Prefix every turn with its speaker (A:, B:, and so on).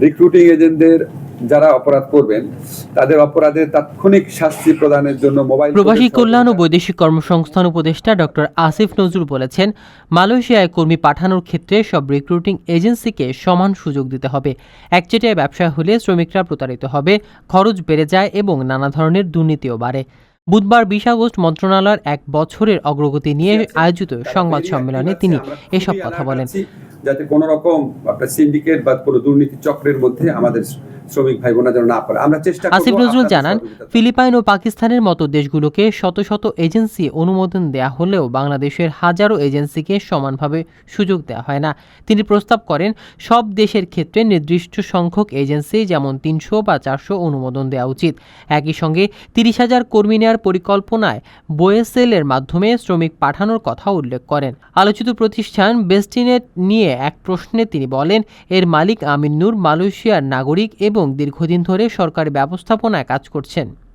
A: Recruiting এজেন্টদের যারা অপরাধ করবেন তাদের অপরাধের তাৎক্ষণিক শাস্তি প্রদানের জন্য মোবাইল
B: প্রবাসী কল্যাণ ও বৈদেশিক কর্মসংস্থান উপদেষ্টা ডক্টর আসিফ নজরুল বলেছেন মালয়েশিয়ায় কর্মী পাঠানোর ক্ষেত্রে সব রিক্রুটিং এজেন্সিকে সমান সুযোগ দিতে হবে। একচেটিয়া ব্যবসা হলে শ্রমিকরা প্রতারিত হবে খরচ বেড়ে যায় এবং নানা ধরনের দুর্নীতিও বাড়ে। বুধবার বিশ আগস্ট মন্ত্রণালয়ের এক বছরের অগ্রগতি নিয়ে আয়োজিত সংবাদ সম্মেলনে তিনি এসব কথা বলেন।
A: যাতে কোনো রকম আপনার সিন্ডিকেট বা কোনো দুর্নীতি চক্রের মধ্যে আমাদের শ্রমিক ভাই বোনা যেন না পড়ে। আমরা চেষ্টা
B: আসিফ নজরুল জানান ফিলিপাইন ও পাকিস্তানের মতো দেশগুলোকে শত শত এজেন্সি অনুমোদন দেয়া হলেও বাংলাদেশের হাজারো এজেন্সিকে সমানভাবে সুযোগ দেওয়া হয় না। তিনি প্রস্তাব করেন সব দেশের ক্ষেত্রে নির্দিষ্ট সংখ্যক এজেন্সি যেমন তিনশো বা চারশো অনুমোদন দেওয়া উচিত। একই সঙ্গে তিরিশ হাজার কর্মী নেওয়ার পরিকল্পনায় বোয়েসেলের মাধ্যমে শ্রমিক পাঠানোর কথা উল্লেখ করেন। আলোচিত প্রতিষ্ঠান বেস্টিনেট নিয়ে এক প্রশ্নে তিনি বলেন, এর মালিক আমিন নূর মালয়েশিয়ার নাগরিক এবং দীর্ঘদিন ধরে সরকার ব্যবস্থাপনায় কাজ করছেন।